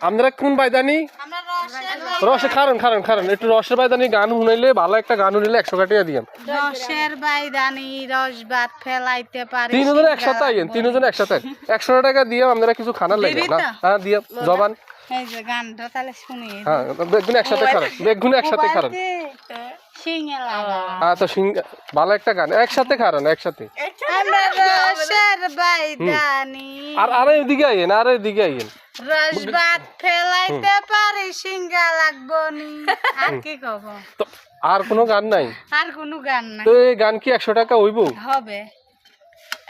আপনারা কোন বাইদানি? রসের রসে খারান খারান খারান একটু রসের বাইদানি গান শুনাইলে ভালো একটা গান শুনিলে একশো কাটিয়া দিয়াম রসের বাইদানি রস ভাত ফেলাইতে পারি তিনজন একসাথে আইয়েন তিনজন একসাথে। একশো টাকা দিয়ে আপনারা কিছু খানা লাগে না? হ্যাঁ দিয়ে জবান। হ্যাঁ বেগুন একসাথে খারান বেগুন একসাথে খারান সিঙ্গে লাগা। তো সিং ভালো একটা গান। একসাথে খারান একসাথে। আর এদিকে আইয়েন আর এদিকে আইয়েন। রস ভাত ফেলাইতে পারি সিঙ্গা লাগবো নি। আর কি কব? আর কোনো গান নাই? আর কোনো গান নাই। তো এই গান কি একশো টাকা হইব? হবে।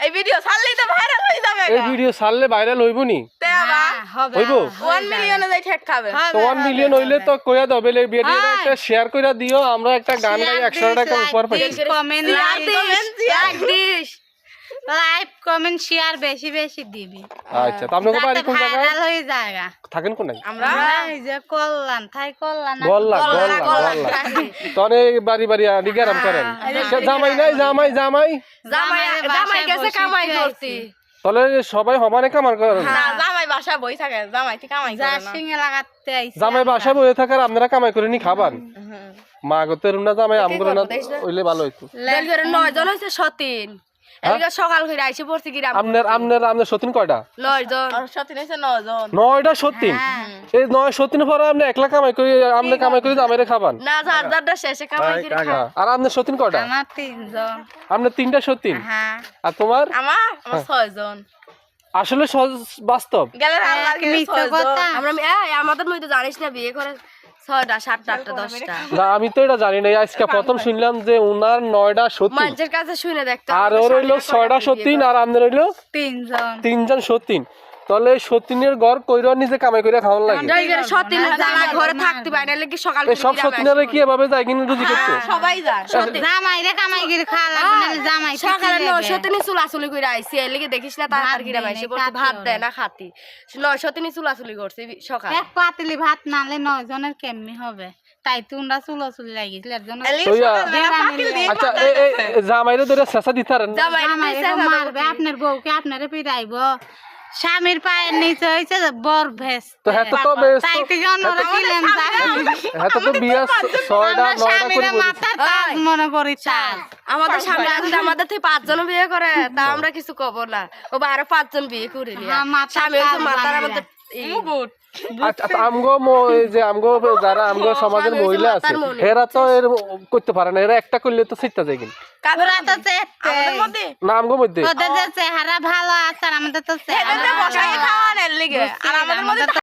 এই ভিডিও ছাড়লেই তো ভাইরাল হয়ে যাবে এই ভিডিও ছাড়লে ভাইরাল হইব নি? হ্যাঁ, হবে। হইব? ওয়ান মিলিয়নে যাই ঠেক খাবে। তো ওয়ান মিলিয়ন হইলে তো কইয়া দাও বেলে ভিডিওটা একটা শেয়ার কইরা দিও আমরা একটা গান গাই একশো টাকা উপর পাই। কমেন্ট লাইক কমেন্ট শেয়ার বেশি বেশি দিবি। আচ্ছা তো আপনাকে বাড়ি কোন জায়গায়? ভাইরাল হয়ে যায়গা। থাকেন কোন? আমরা? এই যে থাই বাড়ি বাড়ি আনি গেরাম করেন। জামাই নাই জামাই জামাই। জামাই জামাই গেছে কামাই করছি। তাহলে সবাই সমানে কামার করেন না জামাই বাসা বই থাকে জামাই ঠিক কামাই করে না। সিঙ্গে লাগাতে আইছে জামাই বাসা বয়ে থাকার আপনারা কামাই করে নি খাবার? মা গতের না জামাই আমগুলো না হইলে ভালো হইতো। নয় জন হইছে সতীন। এদিকে সকাল করে আইসে পড়ছি কি আপনার আপনার আপনার সতীন কয়টা? নয় জন। সতীন হইছে নয় জন। নয়টা সতীন? এই নয় সতীন পরে আপনি একলা কামাই করে আপনি কামাই করে জামাইরে খাবান? না যার যারটা শেষে কামাই করে খায়। হ্যাঁ, আর আপনার সতীন কয়টা? আমার তিনজন। আপনার তিনটা সতীন? হ্যাঁ। আর তোমার? আমার? আমার ছয় জন। আসলে সহজ- বাস্তব। গেলে আমরা আমাদের মধ্যে জানিস না বিয়ে করে ছয়টা সাতটা আটটা দশটা। না আমি তো এটা জানি না আজকে প্রথম শুনলাম যে উনার নয়টা সতীন মানুষের কাছে শুনে দেখতে আর ওর হইল ছয়টা সতীন আর আমাদের হইল তিনজন। তিনজন সতীন। তাহলে সতীনের ঘর কইরা নিজে কামাই করে খাওয়ান লাগে। সতীন যারা ঘরে থাকতে পারে না কি সকাল সব সতীনেরা কি এভাবে যায় কিনা রুজি করতে? সবাই যান জামাই রে কামাই করে খাওয়া নাহলে জামাই সকালে সতিনি চুলাচুলি এর লিগে দেখিস না তার পড়ছে খাতি ভাত দেয় না খাতি। নয় সতিনি চুলাচুলি করছে সকাল। এক পাতিলি ভাত নালে নয় জনের কেমনি হবে? তাই তোমরা চুলো চুলি লাগিয়েছিল এর জন্য আচ্ছা জামাইরে ধরে শেষা দিতারেন মারবে আপনার বউকে আপনারে পিটাইব স্বামীর পায়ের নিচে হয়েছে বর ভেস তো হ্যাঁ তো বেশ তাই তো জন্মরে কিলেন হ্যাঁ তো বিয়া ছয়টা নয়টা করে মাথা তাজ মনে করি তাজ। আমাদের সামনে আসলে আমাদের থেকে পাঁচজন বিয়ে করে তা আমরা কিছু কব না। ও আরও পাঁচজন বিয়ে করে হ্যাঁ, মাথা স্বামী হচ্ছে বানাইয়া। আমাদের মুগুট আচ্ছা আচ্ছা, আমগো যে আমগো যারা আমগো সমাজের মহিলা আছে এরা তো এর করতে পারে না। এরা একটা করলে তো সিটটা যায় কিনা কাদের তো চেতে আমাদের মধ্যে? মধ্যে। ওদের যে চেহারা ভালো আছে আর আমাদের তো চেহারা বসাই খাওয়ানোর লিগে। আর আমাদের মধ্যে